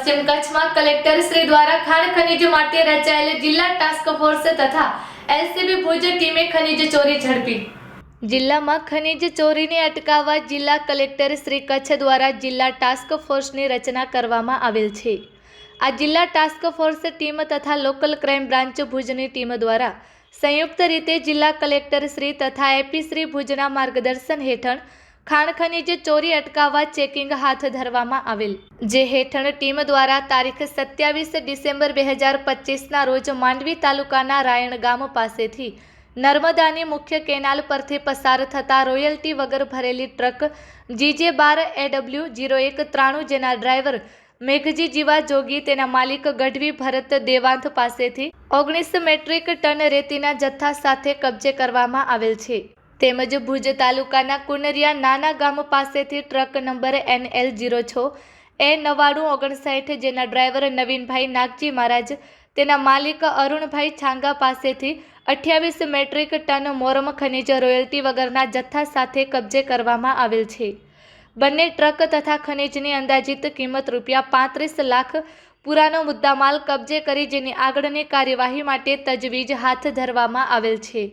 પશ્ચિમ કચ્છમાં કલેક્ટર શ્રી દ્વારા ખાણ ખનીજ માટે રચાયેલ જિલ્લા ટાસ્ક ફોર્સ તથા એલસીબી ભુજ ટીમે ખનીજ ચોરી ઝડપી. જિલ્લામાં ખનીજ ચોરીને અટકાવવા જિલ્લા કલેક્ટર શ્રી કચ્છ દ્વારા જિલ્લા ટાસ્ક ફોર્સની રચના કરવામાં આવેલ છે. આ જિલ્લા ટાસ્ક ફોર્સ ટીમ તથા લોકલ ક્રાઇમ બ્રાન્ચ ભુજની ટીમ દ્વારા સંયુક્ત રીતે જિલ્લા કલેક્ટર શ્રી તથા એપી શ્રી ભુજના માર્ગદર્શન હેઠળ ખાણ ખનીજ ચોરી અટકાવવા ચેકિંગ હાથ ધરવામાં આવેલ. જે હેઠળ ટીમ દ્વારા તારીખ સત્યાવીસ ડિસેમ્બર બે હજાર પચીસના રોજ માંડવી તાલુકાના રાયણ ગામ પાસેથી નર્મદાની મુખ્ય કેનાલ પરથી પસાર થતા રોયલ્ટી વગર ભરેલી ટ્રક જીજે બાર એડબ્લ્યુ જીરો એક ત્રાણું જેના ડ્રાઈવર મેઘજી જીવા જોગી તેના માલિક ગઢવી ભરત દેવાંત પાસેથી ઓગણીસ મેટ્રિક ટન રેતીના જથ્થા સાથે કબજે કરવામાં આવેલ છે. તેમજ ભુજ તાલુકાના કુનરિયા નાના ગામ પાસેથી truck number N L zero છ એ નવાણું ઓગણસાઠ, જેના ડ્રાઈવર નવીનભાઈ નાગજી મહારાજ, તેના માલિક અરુણભાઈ છાંગા પાસેથી અઠ્યાવીસ મેટ્રિક ટન મોરમ ખનિજ રોયલ્ટી વગરના જથ્થા સાથે કબજે કરવામાં આવેલ છે. બંને ટ્રક તથા ખનિજની અંદાજિત કિંમત રૂપિયા પાંત્રીસ લાખ પુરાનો મુદ્દામાલ કબજે કરી જેની આગળની કાર્યવાહી માટે તજવીજ હાથ ધરવામાં આવેલ છે.